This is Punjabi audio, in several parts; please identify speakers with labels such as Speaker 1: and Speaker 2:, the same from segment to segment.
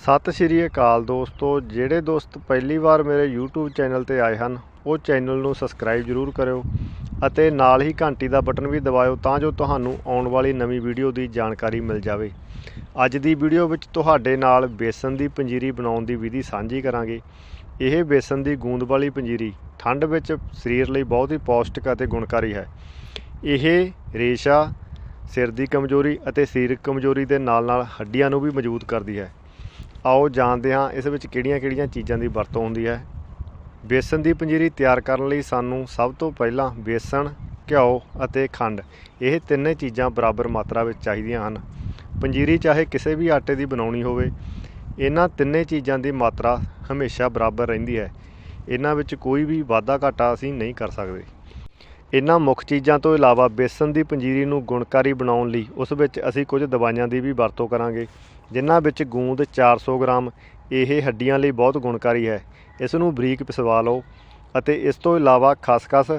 Speaker 1: ਸਤਿ ਸ਼੍ਰੀ ਅਕਾਲ ਦੋਸਤੋ, ਜਿਹੜੇ ਦੋਸਤ ਪਹਿਲੀ ਵਾਰ ਮੇਰੇ YouTube ਚੈਨਲ ਤੇ ਆਏ ਹਨ, ਉਹ ਚੈਨਲ ਨੂੰ ਸਬਸਕ੍ਰਾਈਬ ਜ਼ਰੂਰ ਕਰਿਓ ਅਤੇ ਨਾਲ ਹੀ ਘੰਟੀ ਦਾ ਬਟਨ ਵੀ ਦਬਾਇਓ ਤਾਂ ਜੋ ਤੁਹਾਨੂੰ ਆਉਣ ਵਾਲੀ ਨਵੀਂ ਵੀਡੀਓ ਦੀ ਜਾਣਕਾਰੀ ਮਿਲ ਜਾਵੇ। ਅੱਜ ਦੀ ਵੀਡੀਓ ਵਿੱਚ ਤੁਹਾਡੇ ਨਾਲ ਬੇਸਨ ਦੀ ਪੰਜੀਰੀ ਬਣਾਉਣ ਦੀ ਵਿਧੀ ਸਾਂਝੀ ਕਰਾਂਗੇ। ਇਹ ਬੇਸਨ ਦੀ ਗੂੰਦ ਵਾਲੀ ਪੰਜੀਰੀ ਠੰਡ ਵਿੱਚ ਸਰੀਰ ਲਈ ਬਹੁਤ ਹੀ ਪੌਸ਼ਟਿਕ ਅਤੇ ਗੁਣਕਾਰੀ ਹੈ। ਇਹ ਰੇਸ਼ਾ, ਸਿਰ ਦੀ ਕਮਜ਼ੋਰੀ ਅਤੇ ਸਰੀਰਕ ਕਮਜ਼ੋਰੀ ਦੇ ਨਾਲ-ਨਾਲ ਹੱਡੀਆਂ ਨੂੰ ਵੀ ਮਜ਼ਬੂਤ ਕਰਦੀ ਹੈ। ਆਓ ਜਾਣਦੇ ਹਾਂ ਇਸ ਵਿੱਚ ਕਿਹੜੀਆਂ-ਕਿਹੜੀਆਂ ਚੀਜ਼ਾਂ ਦੀ ਵਰਤੋਂ ਹੁੰਦੀ ਹੈ। ਬੇਸਨ ਦੀ ਪੰਜੀਰੀ ਤਿਆਰ ਕਰਨ ਲਈ ਸਾਨੂੰ ਸਭ ਤੋਂ ਪਹਿਲਾਂ ਬੇਸਣ, ਘਿਓ ਅਤੇ ਖੰਡ, ਇਹ ਤਿੰਨੇ ਚੀਜ਼ਾਂ ਬਰਾਬਰ ਮਾਤਰਾ ਵਿੱਚ ਚਾਹੀਦੀਆਂ ਹਨ। ਪੰਜੀਰੀ ਚਾਹੇ ਕਿਸੇ ਵੀ ਆਟੇ ਦੀ ਬਣਾਉਣੀ ਹੋਵੇ, ਇਹਨਾਂ ਤਿੰਨੇ ਚੀਜ਼ਾਂ ਦੀ ਮਾਤਰਾ ਹਮੇਸ਼ਾ ਬਰਾਬਰ ਰਹਿੰਦੀ ਹੈ। ਇਹਨਾਂ ਵਿੱਚ ਕੋਈ ਵੀ ਵਾਧਾ ਘਾਟਾ ਅਸੀਂ ਨਹੀਂ ਕਰ ਸਕਦੇ। ਇਹਨਾਂ ਮੁੱਖ ਚੀਜ਼ਾਂ ਤੋਂ ਇਲਾਵਾ ਬੇਸਨ ਦੀ ਪੰਜੀਰੀ ਨੂੰ ਗੁਣਕਾਰੀ ਬਣਾਉਣ ਲਈ ਉਸ ਵਿੱਚ ਅਸੀਂ ਕੁਝ ਦਵਾਈਆਂ ਦੀ ਵੀ ਵਰਤੋਂ ਕਰਾਂਗੇ, ਜਿਨ੍ਹਾਂ ਵਿੱਚ ਗੂੰਦ 400 ਗ੍ਰਾਮ, ਇਹ ਹੱਡੀਆਂ ਲਈ ਬਹੁਤ ਗੁਣਕਾਰੀ ਹੈ। ਇਸ ਨੂੰ ਬਰੀਕ ਪਿਸਵਾ ਲਓ ਅਤੇ ਇਸ ਤੋਂ ਇਲਾਵਾ ਖਸਖਸ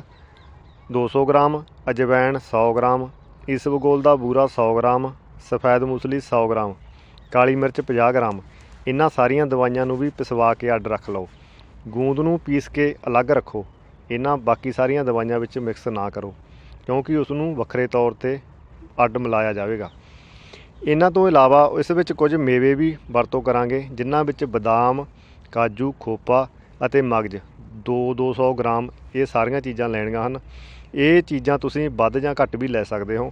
Speaker 1: 200 ਗ੍ਰਾਮ ਅਜਵਾਇਣ 100 ਗ੍ਰਾਮ ਇਸਬਗੋਲ ਦਾ ਬੂਰਾ 100 ਗ੍ਰਾਮ, ਸਫੈਦ ਮੂਸਲੀ 100 ਗ੍ਰਾਮ, ਕਾਲੀ ਮਿਰਚ 50 ਗ੍ਰਾਮ ਇਹਨਾਂ ਸਾਰੀਆਂ ਦਵਾਈਆਂ ਨੂੰ ਵੀ ਪਿਸਵਾ ਕੇ ਅੱਡ ਰੱਖ ਲਓ। ਗੂੰਦ ਨੂੰ ਪੀਸ ਕੇ ਅਲੱਗ ਰੱਖੋ। ਇਹਨਾਂ ਬਾਕੀ ਸਾਰੀਆਂ ਦਵਾਈਆਂ ਵਿੱਚ ਮਿਕਸ ਨਾ ਕਰੋ, ਕਿਉਂਕਿ ਉਸ ਨੂੰ ਵੱਖਰੇ ਤੌਰ ਤੇ ਅੱਡ ਮਿਲਾਇਆ ਜਾਵੇਗਾ। ਇਹਨਾਂ ਤੋਂ ਇਲਾਵਾ ਇਸ ਵਿੱਚ ਕੁਝ ਮੇਵੇ ਵੀ ਵਰਤੋਂ ਕਰਾਂਗੇ, ਜਿਨ੍ਹਾਂ ਵਿੱਚ ਬਦਾਮ, ਕਾਜੂ, ਖੋਪਾ ਅਤੇ ਮਗਜ 2-200 ਗ੍ਰਾਮ ਇਹ ਸਾਰੀਆਂ ਚੀਜ਼ਾਂ ਲੈਣੀਆਂ ਹਨ। ਇਹ ਚੀਜ਼ਾਂ ਤੁਸੀਂ ਵੱਧ ਜਾਂ ਘੱਟ ਵੀ ਲੈ ਸਕਦੇ ਹੋ।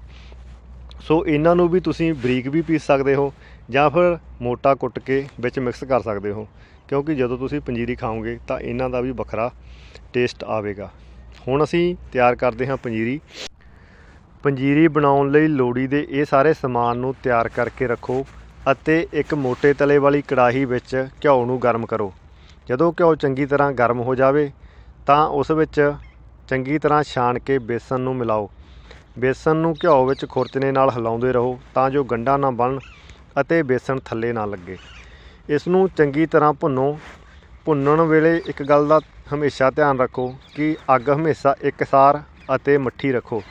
Speaker 1: ਸੋ ਇਹਨਾਂ ਨੂੰ ਵੀ ਤੁਸੀਂ ਬਰੀਕ ਵੀ ਪੀਸ ਸਕਦੇ ਹੋ ਜਾਂ ਫਿਰ ਮੋਟਾ ਕੁੱਟ ਕੇ ਵਿੱਚ ਮਿਕਸ ਕਰ ਸਕਦੇ ਹੋ। ਕਿਉਂਕਿ ਜਦੋਂ ਤੁਸੀਂ ਪੰਜੀਰੀ ਖਾਓਗੇ ਤਾਂ ਇਹਨਾਂ ਦਾ ਵੀ ਵੱਖਰਾ ਟੇਸਟ ਆਵੇਗਾ। ਹੁਣ ਅਸੀਂ ਤਿਆਰ ਕਰਦੇ ਹਾਂ ਪੰਜੀਰੀ। ਪੰਜੀਰੀ ਬਣਾਉਣ ਲਈ ਲੋੜੀ ਦੇ ਇਹ ਸਾਰੇ ਸਮਾਨ ਨੂੰ ਤਿਆਰ ਕਰਕੇ ਰੱਖੋ ਅਤੇ ਇੱਕ ਮੋٹے ਤਲੇ ਵਾਲੀ ਕੜਾਹੀ ਵਿੱਚ ਘਿਓ ਨੂੰ ਗਰਮ ਕਰੋ। ਜਦੋਂ ਘਿਓ ਚੰਗੀ ਤਰ੍ਹਾਂ ਗਰਮ ਹੋ ਜਾਵੇ ਤਾਂ ਉਸ ਵਿੱਚ ਚੰਗੀ ਤਰ੍ਹਾਂ ਛਾਣ ਕੇ ਬੇਸਨ ਨੂੰ ਮਿਲਾਓ। ਬੇਸਨ ਨੂੰ ਘਿਓ ਵਿੱਚ ਖੁਰਚਣੇ ਨਾਲ ਹਿਲਾਉਂਦੇ ਰਹੋ ਤਾਂ ਜੋ ਗੰਢਾ ਨਾ ਬਣ ਅਤੇ ਬੇਸਨ ਥੱਲੇ ਨਾ ਲੱਗੇ। ਇਸ ਨੂੰ ਚੰਗੀ ਤਰ੍ਹਾਂ ਭੁੰਨੋ। ਭੁੰਨਣ ਵੇਲੇ ਇੱਕ ਗੱਲ ਦਾ ਹਮੇਸ਼ਾ ਧਿਆਨ ਰੱਖੋ ਕਿ ਅੱਗ ਹਮੇਸ਼ਾ ਇੱਕਸਾਰ ਅਤੇ ਮੱਠੀ ਰੱਖੋ।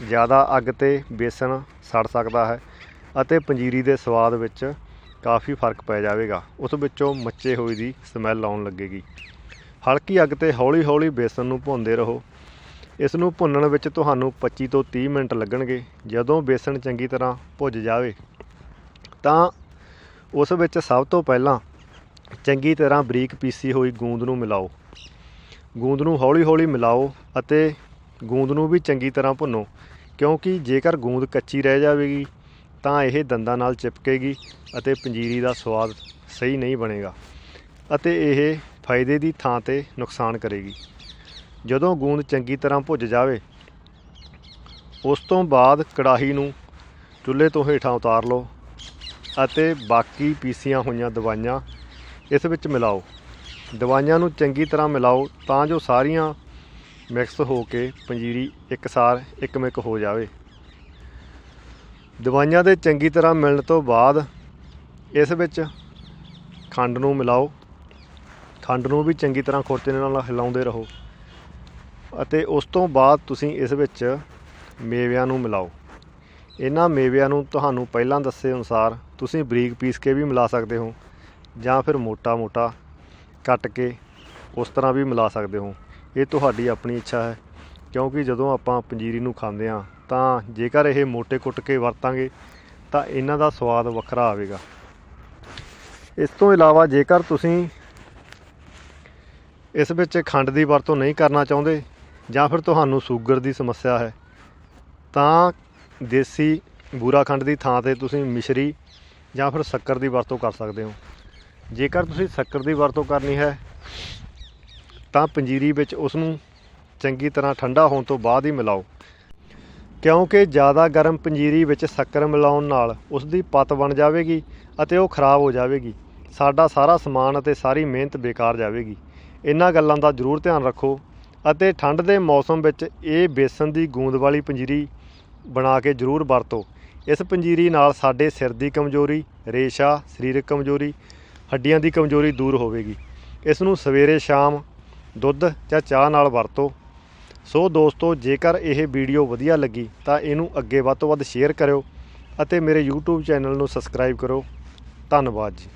Speaker 1: ਜ਼ਿਆਦਾ ਅੱਗ ਤੇ ਬੇਸਣ ਸੜ ਸਕਦਾ ਹੈ ਅਤੇ ਪੰਜੀਰੀ ਦੇ ਸਵਾਦ ਵਿੱਚ ਕਾਫੀ ਫ਼ਰਕ ਪੈ ਜਾਵੇਗਾ। ਉਸ ਵਿੱਚੋਂ ਮੱਚੇ ਹੋਏ ਦੀ ਸਮੈਲ ਆਉਣ ਲੱਗੇਗੀ। ਹਲਕੀ ਅੱਗ ਤੇ ਹੌਲੀ-ਹੌਲੀ ਬੇਸਣ ਨੂੰ ਭੁੰਨਦੇ ਰਹੋ। ਇਸ ਨੂੰ ਭੁੰਨਣ ਵਿੱਚ ਤੁਹਾਨੂੰ 25 ਤੋਂ 30 ਮਿੰਟ ਲੱਗਣਗੇ, ਜਦੋਂ ਬੇਸਣ ਚੰਗੀ ਤਰ੍ਹਾਂ ਭੁੱਜ ਜਾਵੇ। ਤਾਂ ਉਸ ਵਿੱਚ ਸਭ ਤੋਂ ਪਹਿਲਾਂ ਚੰਗੀ ਤਰ੍ਹਾਂ ਬਰੀਕ ਪੀਸੀ ਹੋਈ ਗੂੰਦ ਨੂੰ ਮਿਲਾਓ। ਗੂੰਦ ਨੂੰ ਹੌਲੀ-ਹੌਲੀ ਮਿਲਾਓ ਅਤੇ ਗੂੰਦ ਨੂੰ ਵੀ ਚੰਗੀ ਤਰ੍ਹਾਂ ਭੁੰਨੋ, ਕਿਉਂਕਿ ਜੇਕਰ ਗੂੰਦ ਕੱਚੀ ਰਹਿ ਜਾਵੇਗੀ, ਤਾਂ ਇਹ ਦੰਦਾਂ ਨਾਲ ਚਿਪਕੇਗੀ ਅਤੇ ਪੰਜੀਰੀ ਦਾ ਸਵਾਦ ਸਹੀ ਨਹੀਂ ਬਣੇਗਾ ਅਤੇ ਇਹ ਫਾਇਦੇ ਦੀ ਥਾਂ ਤੇ ਨੁਕਸਾਨ ਕਰੇਗੀ। ਜਦੋਂ ਗੂੰਦ ਚੰਗੀ ਤਰ੍ਹਾਂ ਭੁੱਜ ਜਾਵੇ, ਉਸ ਤੋਂ ਬਾਅਦ ਕੜਾਹੀ ਨੂੰ ਚੁੱਲ੍ਹੇ ਤੋਂ ਹੇਠਾਂ ਉਤਾਰ ਲਓ ਅਤੇ ਬਾਕੀ ਪੀਸੀਆਂ ਹੋਈਆਂ ਦਵਾਈਆਂ ਇਸ ਵਿੱਚ ਮਿਲਾਓ। ਦਵਾਈਆਂ ਨੂੰ ਚੰਗੀ ਤਰ੍ਹਾਂ ਮਿਲਾਓ ਤਾਂ ਜੋ ਸਾਰੀਆਂ ਮਿਕਸ ਹੋ ਕੇ ਪੰਜੀਰੀ ਇੱਕਸਾਰ ਇੱਕਮਿਕ ਹੋ ਜਾਵੇ। ਦਵਾਈਆਂ ਦੇ ਚੰਗੀ ਤਰ੍ਹਾਂ ਮਿਲਣ ਤੋਂ ਬਾਅਦ ਇਸ ਵਿੱਚ ਖੰਡ ਨੂੰ ਮਿਲਾਓ। ਖੰਡ ਨੂੰ ਵੀ ਚੰਗੀ ਤਰ੍ਹਾਂ ਖੁਰਚਣੇ ਨਾਲ ਹਿਲਾਉਂਦੇ ਰਹੋ। ਅਤੇ ਉਸ ਤੋਂ ਬਾਅਦ ਤੁਸੀਂ ਇਸ ਵਿੱਚ ਮੇਵਿਆਂ ਨੂੰ ਮਿਲਾਓ। ਇਹਨਾਂ ਮੇਵਿਆਂ ਨੂੰ ਤੁਹਾਨੂੰ ਪਹਿਲਾਂ ਦੱਸੇ ਅਨੁਸਾਰ ਤੁਸੀਂ ਬਰੀਕ ਪੀਸ ਕੇ ਵੀ ਮਿਲਾ ਸਕਦੇ ਹੋ ਜਾਂ ਫਿਰ ਮੋਟਾ-ਮੋਟਾ ਕੱਟ ਕੇ ਉਸ ਤਰ੍ਹਾਂ ਵੀ ਮਿਲਾ ਸਕਦੇ ਹੋ। ਇਹ ਤੁਹਾਡੀ ਆਪਣੀ ਇੱਛਾ ਹੈ, ਕਿਉਂਕਿ ਜਦੋਂ ਆਪਾਂ ਪੰਜੀਰੀ ਨੂੰ ਖਾਂਦੇ ਹਾਂ ਤਾਂ ਜੇਕਰ ਇਹ ਮੋਟੇ ਕੁੱਟ ਕੇ ਵਰਤਾਂਗੇ ਤਾਂ ਇਹਨਾਂ ਦਾ ਸਵਾਦ ਵੱਖਰਾ ਆਵੇਗਾ। ਇਸ ਤੋਂ ਇਲਾਵਾ ਜੇਕਰ ਤੁਸੀਂ ਇਸ ਵਿੱਚ ਖੰਡ ਦੀ ਵਰਤੋਂ ਨਹੀਂ ਕਰਨਾ ਚਾਹੁੰਦੇ ਜਾਂ ਫਿਰ ਤੁਹਾਨੂੰ ਸ਼ੂਗਰ ਦੀ ਸਮੱਸਿਆ ਹੈ, ਤਾਂ ਦੇਸੀ ਬੂਰਾ ਖੰਡ ਦੀ ਥਾਂ ਤੇ ਤੁਸੀਂ ਮਿਸ਼ਰੀ ਜਾਂ ਫਿਰ ਸ਼ੱਕਰ ਦੀ ਵਰਤੋਂ ਕਰ ਸਕਦੇ ਹੋ। ਜੇਕਰ ਤੁਸੀਂ ਸ਼ੱਕਰ ਦੀ ਵਰਤੋਂ ਕਰਨੀ ਹੈ, ਤਾਂ ਪੰਜੀਰੀ ਵਿੱਚ ਉਸ ਨੂੰ ਚੰਗੀ ਤਰ੍ਹਾਂ ਠੰਡਾ ਹੋਣ ਤੋਂ ਬਾਅਦ ਹੀ ਮਿਲਾਓ। ਕਿਉਂਕਿ ਜ਼ਿਆਦਾ ਗਰਮ ਪੰਜੀਰੀ ਵਿੱਚ ਸ਼ੱਕਰ ਮਿਲਾਉਣ ਨਾਲ ਉਸ ਦੀ ਪਤ ਬਣ ਜਾਵੇਗੀ ਅਤੇ ਉਹ ਖਰਾਬ ਹੋ ਜਾਵੇਗੀ। ਸਾਡਾ ਸਾਰਾ ਸਮਾਨ ਅਤੇ ਸਾਰੀ ਮਿਹਨਤ ਬੇਕਾਰ ਜਾਵੇਗੀ। ਇਹਨਾਂ ਗੱਲਾਂ ਦਾ ਜ਼ਰੂਰ ਧਿਆਨ ਰੱਖੋ। ਅਤੇ ਠੰਡ ਦੇ ਮੌਸਮ ਵਿੱਚ ਇਹ ਬੇਸਨ ਦੀ ਗੂੰਦ ਵਾਲੀ ਪੰਜੀਰੀ ਬਣਾ ਕੇ ਜ਼ਰੂਰ ਵਰਤੋ। ਇਸ ਪੰਜੀਰੀ ਨਾਲ ਸਾਡੇ ਸਿਰ ਦੀ ਕਮਜ਼ੋਰੀ, ਰੇਸ਼ਾ, ਸਰੀਰਕ ਕਮਜ਼ੋਰੀ, ਹੱਡੀਆਂ ਦੀ ਕਮਜ਼ੋਰੀ ਦੂਰ ਹੋਵੇਗੀ। ਇਸ ਨੂੰ ਸਵੇਰੇ ਸ਼ਾਮ ਦੁੱਧ ਜਾਂ ਚਾਹ ਨਾਲ ਵਰਤੋ। ਸੋ ਦੋਸਤੋ, ਜੇਕਰ ਇਹ ਵੀਡੀਓ ਵਧੀਆ ਲੱਗੀ ਤਾਂ ਇਹਨੂੰ ਅੱਗੇ ਵੱਧ ਤੋਂ ਵੱਧ ਸ਼ੇਅਰ ਕਰਿਓ ਅਤੇ ਮੇਰੇ YouTube ਚੈਨਲ ਨੂੰ ਸਬਸਕ੍ਰਾਈਬ ਕਰੋ ਧੰਨਵਾਦ ਜੀ।